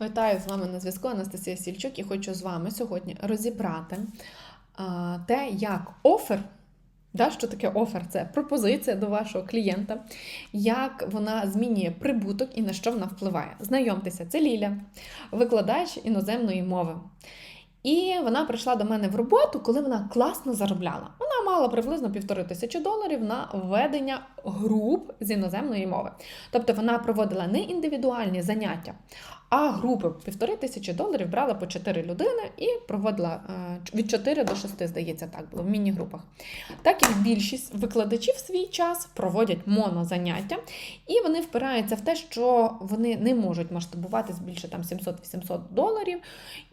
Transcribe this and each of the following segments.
Вітаю з вами на зв'язку Анастасія Сільчук і хочу з вами сьогодні розібрати те, як офер, да, що таке офер? Це пропозиція до вашого клієнта, як вона змінює прибуток і на що вона впливає. Знайомтеся, це Ліля, викладач іноземної мови. І вона прийшла до мене в роботу, коли вона класно заробляла. Вона мала приблизно півтори тисячі доларів на ведення груп з іноземної мови. Тобто вона проводила не індивідуальні заняття, а групи півтори тисячі доларів брала по 4 людини і проводила е, від 4 до 6, здається, так було в міні-групах. Так і більшість викладачів в свій час проводять монозаняття, і вони впираються в те, що вони не можуть масштабуватись більше там 700-800 доларів,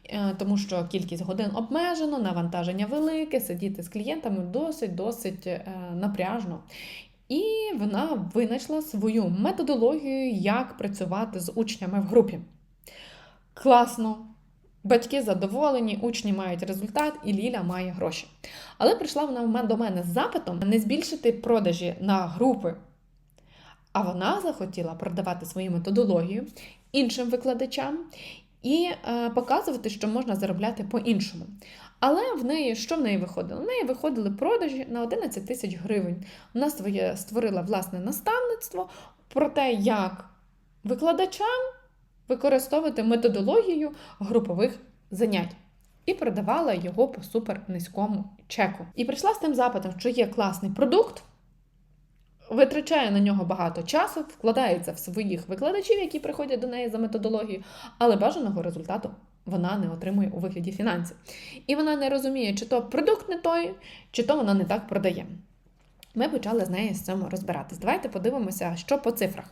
е, тому що кількість годин обмежено, навантаження велике, сидіти з клієнтами досить досить е, напряжно. І вона винайшла свою методологію, як працювати з учнями в групі. Класно. Батьки задоволені, учні мають результат, і Ліля має гроші. Але прийшла вона до мене з запитом не збільшити продажі на групи. А вона захотіла продавати свою методологію іншим викладачам і е, показувати, що можна заробляти по-іншому. Але в неї що в неї виходило? В неї виходили продажі на 11 тисяч гривень. Вона своє створила власне наставництво про те, як викладачам використовувати методологію групових занять. І продавала його по супер низькому чеку. І прийшла з тим запитом, що є класний продукт, витрачає на нього багато часу, вкладається в своїх викладачів, які приходять до неї за методологією, але бажаного результату вона не отримує у вигляді фінансів. І вона не розуміє, чи то продукт не той, чи то вона не так продає. Ми почали з нею з цим розбиратись. Давайте подивимося, що по цифрах.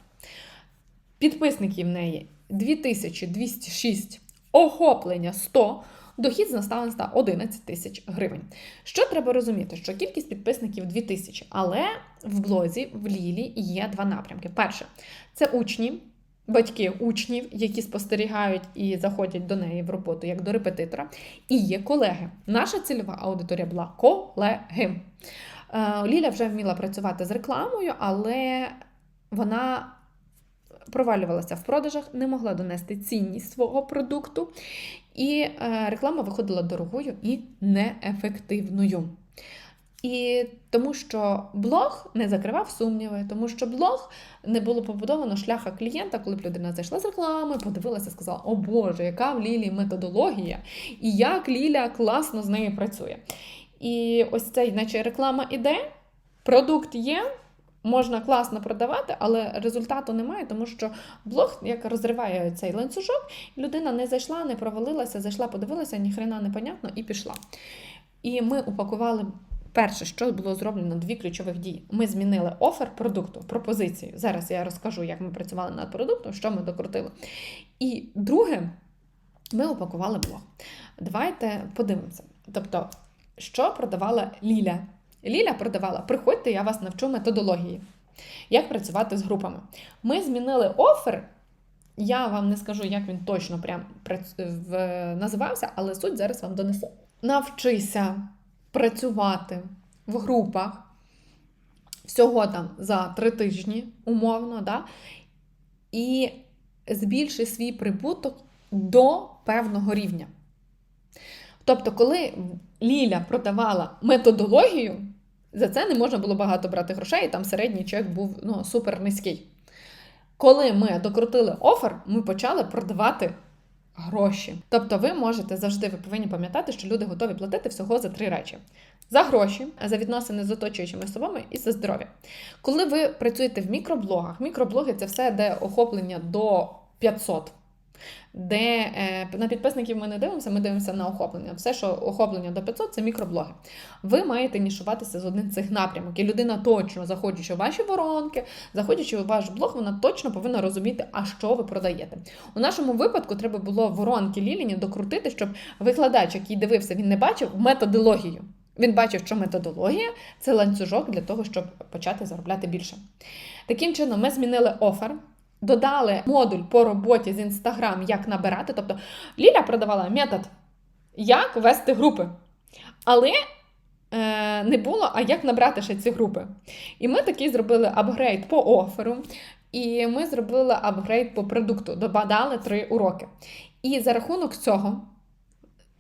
Підписників в неї 2206, охоплення 100, дохід з наставництва 11 тисяч гривень. Що треба розуміти? Що кількість підписників 2000, але в блозі в Лілі є два напрямки. Перше, це учні. Батьки учнів, які спостерігають і заходять до неї в роботу як до репетитора, і є колеги. Наша цільова аудиторія була колеги. Е, Ліля вже вміла працювати з рекламою, але вона провалювалася в продажах, не могла донести цінність свого продукту, і е, реклама виходила дорогою і неефективною. І тому що блог не закривав сумніви, тому що блог не було побудовано шляха клієнта, коли б людина зайшла з реклами, подивилася, сказала: О Боже, яка в Лілі методологія, і як Ліля класно з нею працює. І ось цей, наче реклама іде, продукт є, можна класно продавати, але результату немає, тому що блог як розриває цей ланцюжок, людина не зайшла, не провалилася, зайшла, подивилася, ніхрена непонятно і пішла. І ми упакували. Перше, що було зроблено, дві ключових дії. Ми змінили офер продукту, пропозицію. Зараз я розкажу, як ми працювали над продуктом, що ми докрутили. І друге, ми упакували блог. Давайте подивимося. Тобто, що продавала Ліля? Ліля продавала: приходьте, я вас навчу методології, як працювати з групами. Ми змінили офер. Я вам не скажу, як він точно прям називався, але суть зараз вам донесу. Навчися працювати в групах всього там за три тижні, умовно, да? і збільши свій прибуток до певного рівня. Тобто, коли Ліля продавала методологію, за це не можна було багато брати грошей, і там середній чек був ну, супер низький. Коли ми докрутили офер, ми почали продавати гроші. Тобто, ви можете завжди ви повинні пам'ятати, що люди готові платити всього за три речі: за гроші, за відносини з оточуючими особами і за здоров'я. Коли ви працюєте в мікроблогах, мікроблоги це все, де охоплення до 500 де е, на підписників ми не дивимося, ми дивимося на охоплення. Все, що охоплення до 500, це мікроблоги. Ви маєте нішуватися з одним з цих напрямок. І людина точно, заходячи у ваші воронки, заходячи у ваш блог, вона точно повинна розуміти, а що ви продаєте. У нашому випадку треба було воронки Ліліні докрутити, щоб викладач, який дивився, він не бачив методологію. Він бачив, що методологія це ланцюжок для того, щоб почати заробляти більше. Таким чином, ми змінили офер. Додали модуль по роботі з Інстаграм, як набирати. Тобто Ліля продавала метод, як вести групи. Але е, не було, а як набрати ще ці групи. І ми такий зробили апгрейд по оферу. і ми зробили апгрейд по продукту, додали три уроки. І за рахунок цього,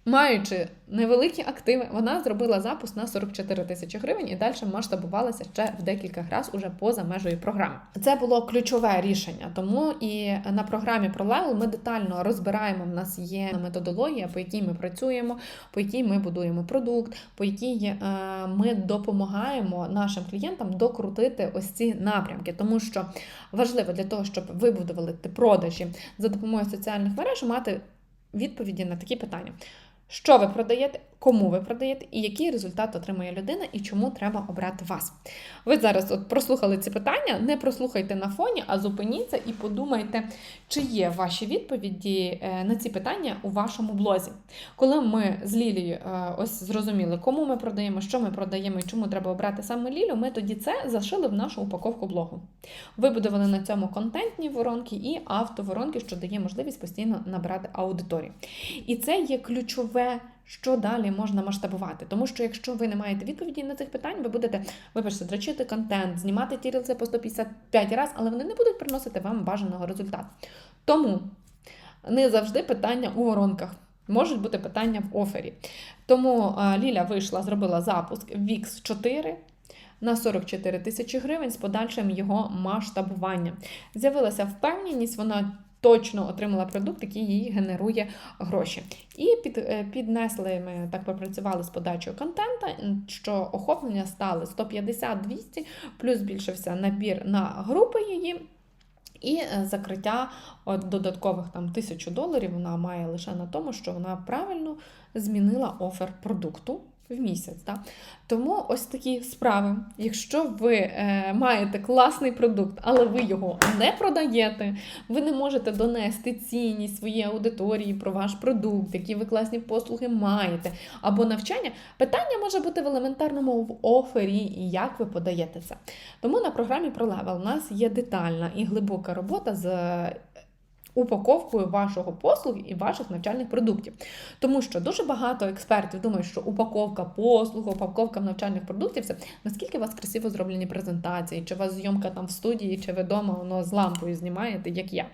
маючи невеликі активи, вона зробила запуск на 44 тисячі гривень і далі масштабувалася ще в декілька разів уже поза межею програми. Це було ключове рішення. Тому і на програмі ProLevel ми детально розбираємо. В нас є методологія, по якій ми працюємо, по якій ми будуємо продукт, по якій е, ми допомагаємо нашим клієнтам докрутити ось ці напрямки, тому що важливо для того, щоб вибудували продажі за допомогою соціальних мереж, мати відповіді на такі питання. Що ви продаєте, кому ви продаєте, і який результат отримує людина, і чому треба обрати вас. Ви зараз от прослухали ці питання, не прослухайте на фоні, а зупиніться і подумайте, чи є ваші відповіді е, на ці питання у вашому блозі. Коли ми з Лілією е, ось зрозуміли, кому ми продаємо, що ми продаємо і чому треба обрати саме Лілю, ми тоді це зашили в нашу упаковку блогу. Вибудували на цьому контентні воронки і автоворонки, що дає можливість постійно набирати аудиторію. І це є ключове. Що далі можна масштабувати? Тому що якщо ви не маєте відповіді на цих питань, ви будете, вибачте, дрочити контент, знімати ті рілси по 155 разів, але вони не будуть приносити вам бажаного результату. Тому не завжди питання у воронках. Можуть бути питання в офері. Тому а, Ліля вийшла, зробила запуск VIX 4 на 44 тисячі гривень з подальшим його масштабуванням. З'явилася впевненість, вона точно отримала продукт, який їй генерує гроші. І під, е, піднесли, ми так попрацювали з подачою контента, що охоплення стали 150-200, плюс збільшився набір на групи її. І е, закриття от, додаткових там тисячу доларів вона має лише на тому, що вона правильно змінила офер продукту в місяць. Так? Тому ось такі справи. Якщо ви е, маєте класний продукт, але ви його не продаєте, ви не можете донести цінність своїй аудиторії про ваш продукт, які ви класні послуги маєте, або навчання, питання може бути в елементарному в офері, і як ви подаєте це. Тому на програмі ProLevel у нас є детальна і глибока робота з упаковкою вашого послуг і ваших навчальних продуктів. Тому що дуже багато експертів думають, що упаковка послуг, упаковка навчальних продуктів це наскільки у вас красиво зроблені презентації, чи у вас зйомка там в студії, чи ви вдома воно з лампою знімаєте, як я.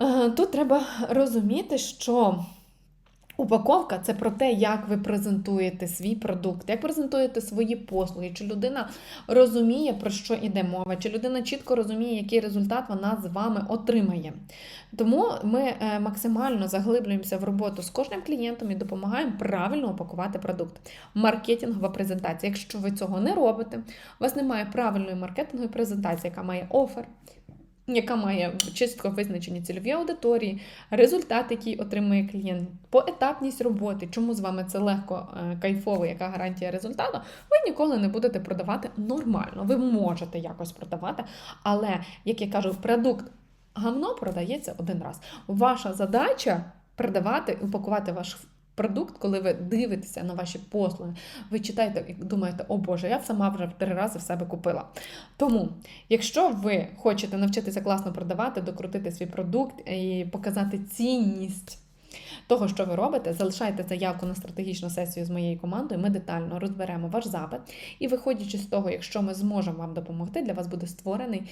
Е, тут треба розуміти, що Упаковка це про те, як ви презентуєте свій продукт, як презентуєте свої послуги, чи людина розуміє, про що йде мова, чи людина чітко розуміє, який результат вона з вами отримає. Тому ми е, максимально заглиблюємося в роботу з кожним клієнтом і допомагаємо правильно упакувати продукт. Маркетингова презентація. Якщо ви цього не робите, у вас немає правильної маркетингової презентації, яка має офер яка має чітко визначені цільові аудиторії, результат, який отримує клієнт, поетапність роботи, чому з вами це легко, е, кайфово, яка гарантія результату, ви ніколи не будете продавати нормально. Ви можете якось продавати, але, як я кажу, продукт гавно продається один раз. Ваша задача продавати, упакувати ваш продукт, коли ви дивитеся на ваші послуги, ви читаєте і думаєте, о Боже, я сама вже три рази в себе купила. Тому, якщо ви хочете навчитися класно продавати, докрутити свій продукт і показати цінність того, що ви робите, залишайте заявку на стратегічну сесію з моєю командою. Ми детально розберемо ваш запит. І, виходячи з того, якщо ми зможемо вам допомогти, для вас буде створений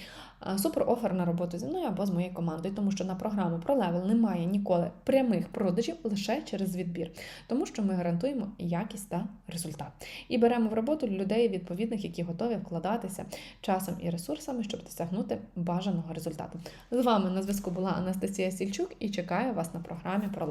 суперофер на роботу зі мною або з моєю командою, тому що на програму ProLevel немає ніколи прямих продажів лише через відбір, тому що ми гарантуємо якість та результат. І беремо в роботу людей відповідних, які готові вкладатися часом і ресурсами, щоб досягнути бажаного результату. З вами на зв'язку була Анастасія Сільчук і чекаю вас на програмі ProLevel.